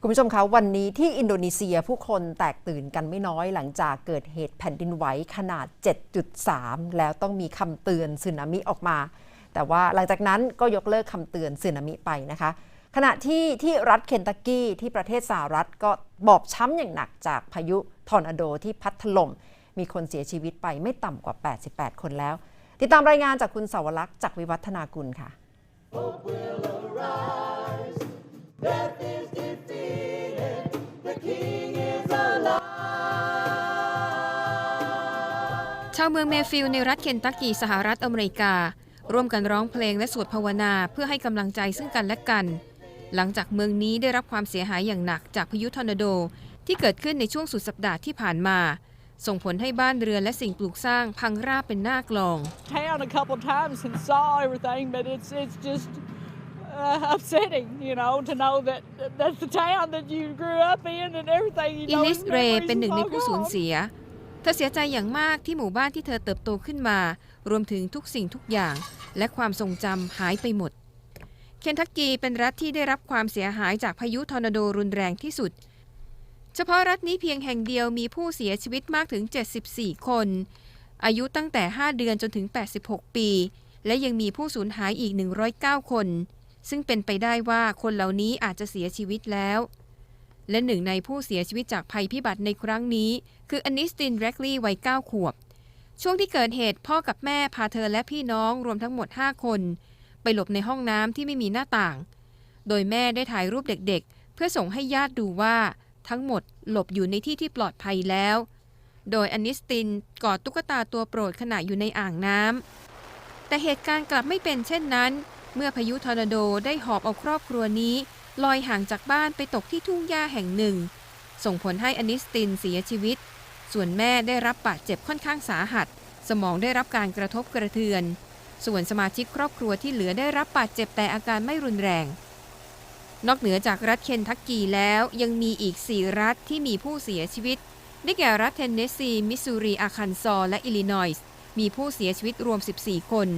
คุณผู้ชมคะวันนี้ที่อินโดนีเซียผู้คนแตกตื่นกันไม่น้อยหลังจากเกิดเหตุแผ่นดินไหวขนาด 7.3 แล้วต้องมีคำเตือนสึนามิออกมา แต่ว่าหลังจากนั้นก็ยกเลิกคำเตือนสึนามิไปนะคะ ขณะที่ที่รัฐเคนตักกี้ที่ประเทศสหรัฐก็บอบช้ำอย่างหนักจากพายุทอร์นาโดที่พัดถล่มมีคนเสียชีวิตไปไม่ต่ำกว่า 88 คนแล้ว ติดตามรายงานจากคุณสาวรักษ์จากวิวัฒนากุลค่ะ ชาวเมืองเมฟิลด์ในรัฐเคนตักกีสหรัฐอเมริกา ร่วมกันร้องเพลงและสวดภาวนาเพื่อให้กำลังใจซึ่งกันและกัน หลังจากเมืองนี้ได้รับความเสียหายอย่างหนักจากพายุทอร์นาโดที่เกิดขึ้นในช่วงสุดสัปดาห์ที่ผ่านมา ส่งผลให้บ้านเรือนและสิ่งปลูกสร้างพังราบเป็นหน้ากลอง town a couple times and saw everything, but it's it's just uh, upsetting, you know, to know that that's the town that you grew up in and everything. You อิ know, ลิส the เรย์ memories เป็นหนึ่งใน all ผู้สูญ gone. เสียเธอเสียใจอย่างมากที่หมู่บ้านที่เธอเติบโตขึ้นมา รวมถึงทุกสิ่งทุกอย่าง และความทรงจำหายไปหมด เคนทักกีเป็นรัฐที่ได้รับความเสียหายจากพายุทอร์นาโดรุนแรงที่สุด เฉพาะรัฐนี้เพียงแห่งเดียวมีผู้เสียชีวิตมากถึง 74 คน อายุตั้งแต่ 5 เดือนจนถึง 86 ปี และยังมีผู้สูญหายอีก 109 คน ซึ่งเป็นไปได้ว่าคนเหล่านี้อาจจะเสียชีวิตแล้ว และหนึ่งในผู้เสียชีวิตจากภัยพิบัติในครั้งนี้ คืออนิสตินแร็กลีย์วัย 9 ขวบ ช่วงที่เกิดเหตุพ่อกับแม่พาเธอและพี่น้องรวมทั้งหมด 5 คน ไปหลบในห้องน้ำที่ไม่มีหน้าต่าง โดยแม่ได้ถ่ายรูปเด็กๆ เพื่อส่งให้ญาติดูว่าทั้งหมดหลบอยู่ในที่ที่ปลอดภัยแล้ว โดยอนิสตินกอดตุ๊กตาตัวโปรดขณะอยู่ในอ่างน้ำแต่เหตุการณ์กลับไม่เป็นเช่นนั้น เมื่อพายุทอร์นาโดได้หอบเอาครอบครัวนี้ ลอยห่างจากบ้านไปตกที่ทุ่งหญ้าแห่งหนึ่ง ส่งผลให้อนิสตินเสียชีวิต ส่วนแม่ได้รับบาดเจ็บค่อนข้างสาหัส สมองได้รับการกระทบกระเทือน ส่วนสมาชิกครอบครัวที่เหลือได้รับบาดเจ็บแต่อาการไม่รุนแรง นอกเหนือจากรัฐเคนทักกีแล้วยังมีอีก 4 รัฐที่มีผู้เสียชีวิต ได้แก่รัฐเทนเนสซี มิสซูรีอาคันซอและอิลลินอยส์มีผู้เสียชีวิตรวม 14 คน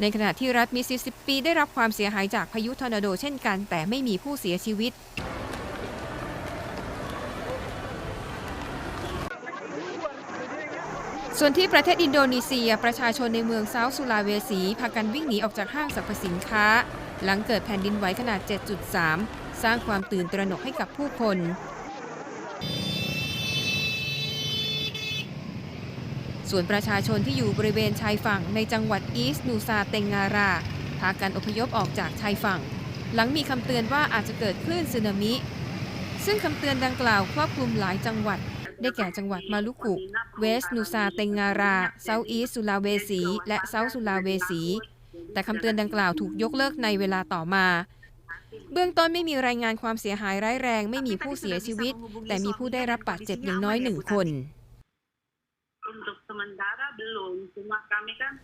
ในขณะที่รัฐมิสซิสซิปปีได้รับความเสียหายจากพายุทอร์นาโดเช่นกัน แต่ไม่มีผู้เสียชีวิต ส่วนที่ประเทศอินโดนีเซีย ประชาชนในเมืองเซาท์สุลาเวสีพากันวิ่งหนีออกจากห้างสรรพสินค้า หลังเกิดแผ่นดินไหวขนาด 7.3 สร้างความตื่นตระหนกให้กับผู้คน ส่วนประชาชนที่อยู่บริเวณชายฝั่งในจังหวัดอีสต์นูซาเตงงาราพากันอพยพออกจากชายฝั่ง หลังมีคำเตือนว่าอาจจะเกิดคลื่นสึนามิ ซึ่งคำเตือนดังกล่าวครอบคลุมหลายจังหวัด ได้แก่จังหวัดมาลุกุ เวสต์นูซาเตงงาราเซาท์อีสต์สุลาเวสี และเซาท์สุลาเวสี แต่คำเตือนดังกล่าวถูกยกเลิกในเวลาต่อมาเบื้องต้นไม่มีรายงานความเสียหายร้ายแรง ไม่มีผู้เสียชีวิต แต่มีผู้ได้รับบาดเจ็บอย่างน้อยหนึ่งคน sementara belum, cuma kami kan